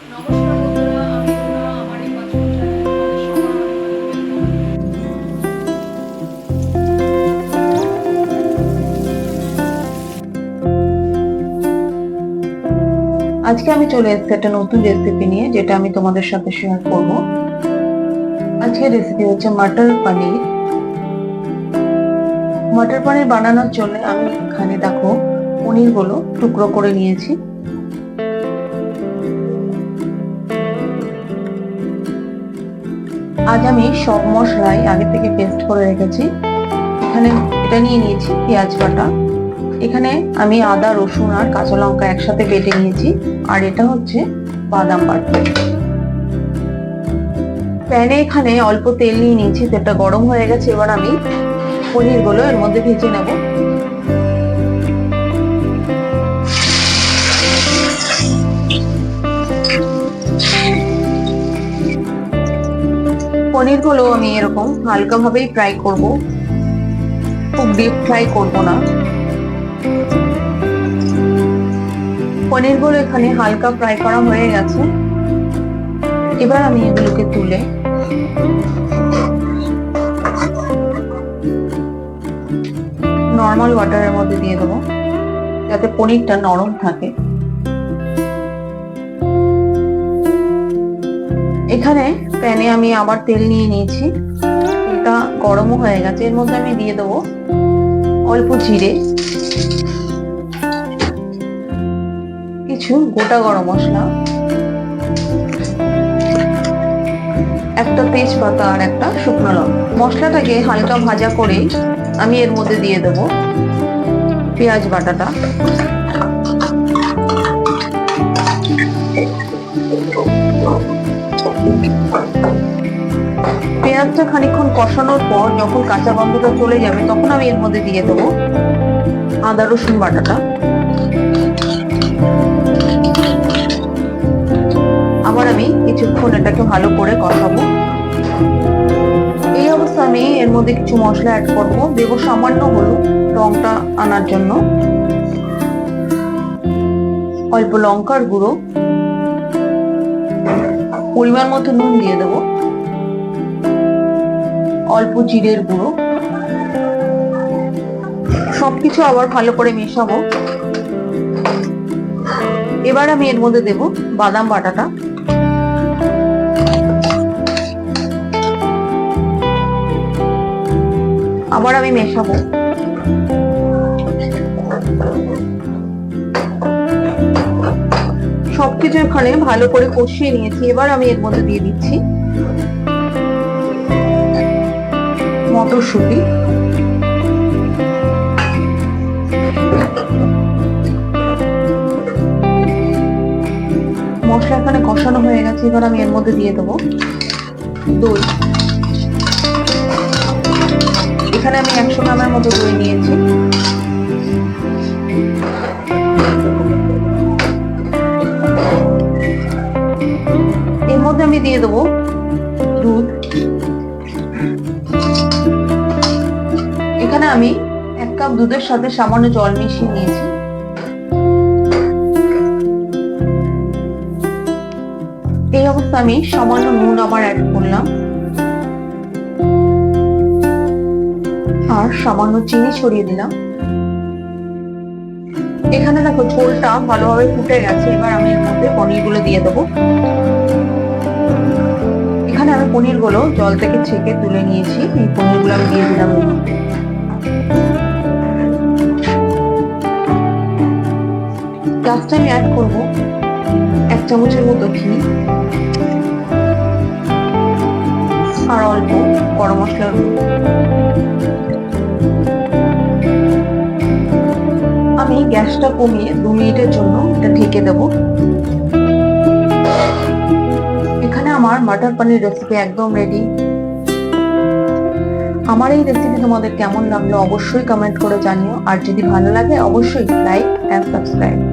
আজকে আমি চলে এসেছি একটা নতুন রেসিপি নিয়ে, যেটা আমি তোমাদের সাথে শেয়ার করব। আজকে রেসিপি হচ্ছে মটর পানির মটর পানির বানানোর জন্য আমি এখানে দেখো পনিরগুলো টুকরো করে নিয়েছি। আজ আমি সব মশলাই আগে থেকে পেস্ট করে রেখেছি। এখানে এটা নিয়ে নিয়েছি পেঁয়াজ বাটা। এখানে আমি আদা, রসুন আর কাঁচা লঙ্কা একসাথে বেটে নিয়েছি। আর এটা হচ্ছে বাদাম বাটা। প্যানে এখানে অল্প তেল নিয়ে নিয়েছি, তেলটা গরম হয়ে গেছে। এবার আমি পনিরগুলো এর মধ্যে ভেজে নেব। পনিরগুলো আমি এরকম হালকা ভাবেই ফ্রাই করব। খুব ডিপ ফ্রাই করব না। পনিরগুলো এখানে হালকা ফ্রাই করা হয়ে গেছে। এবার আমি এগুলোকে তুলে নর্মাল ওয়াটারের মধ্যে দিয়ে দেবো, যাতে পনিরটা নরম থাকে। এখানে প্যানে আমি আবার তেল নিয়ে নিয়েছি। তেলটা গরমও হয়ে গেছে, এর মধ্যে আমি দিয়ে দেবো অল্প জিরে। কিছু গোটা গরম মশলা। একটা তেজপাতা আর একটা শুকনো লঙ্কা। মশলাটাকে হালকা ভাজা করে আমি এর মধ্যে দিয়ে দেব পেঁয়াজ বাটাটা। পেঁয়াজটা খানিকক্ষণ কষানোর পর যখন কাঁচা গন্ধটা চলে যাবে, তখন আমি এর মধ্যে দিয়ে দেবো আদা, রসুন বাটাটা। আবার আমি কিছুক্ষণ এটাকে ভালো করে কষাবো। এই অবস্থা আমি এর মধ্যে কিছু মশলা অ্যাড করব। দেবো সামান্য হলুদ রংটা আনার জন্য। অল্প লঙ্কার গুঁড়ো। পরিমাণ মতো নুন দিয়ে দেবো। অল্প জিরের গুঁড়ো। সবকিছু আবার ভালো করে মেশাবো। এবার আমি এর মধ্যে দেব বাদাম বাটাটা। আবার আমি মেশাবো। সবকিছু এখানে ভালো করে কষিয়ে নিয়েছি। এবার আমি এর মধ্যে দিয়ে দিচ্ছি মটরশুঁটি। মশলা এখানে কষানো হয়ে গেছে, এবার আমি এর মধ্যে দিয়ে দেবো দই। এখানে আমি একশো গ্রামের মতো দই নিয়েছি। দিয়ে দেবো। দুধ। এখানে আমি এক কাপ দুধের সাথে সামান্য জল মিশিয়ে নিয়েছি। এই অবস্থা আমি সামান্য নুন আবার অ্যাড করলাম। আর সামান্য চিনি ছড়িয়ে দিলাম। এখানে দেখো ঝোলটা ভালোভাবে ফুটে গেছে। এবার আমি এর মধ্যে পনিরগুলো দিয়ে দেবো। পনিরগুলো জল থেকে ছেঁকে তুলে নিয়েছি। এই পনিরগুলো আমি দিয়ে দিলাম লাস্টে আমি অ্যাড করব। এক চামচের মতো ঘি। আর অল্প গরম মশলার আমি গ্যাসটা কমিয়ে দু মিনিটের জন্য এটা ঢেকে দেব। আমার মাটার পানির রেসিপি একদম রেডি আমার এই রেসিপি তোমাদের কেমন লাগল অবশ্যই কমেন্ট করে জানিও। আর যদি ভালো লাগে, অবশ্যই লাইক অ্যান্ড সাবস্ক্রাইব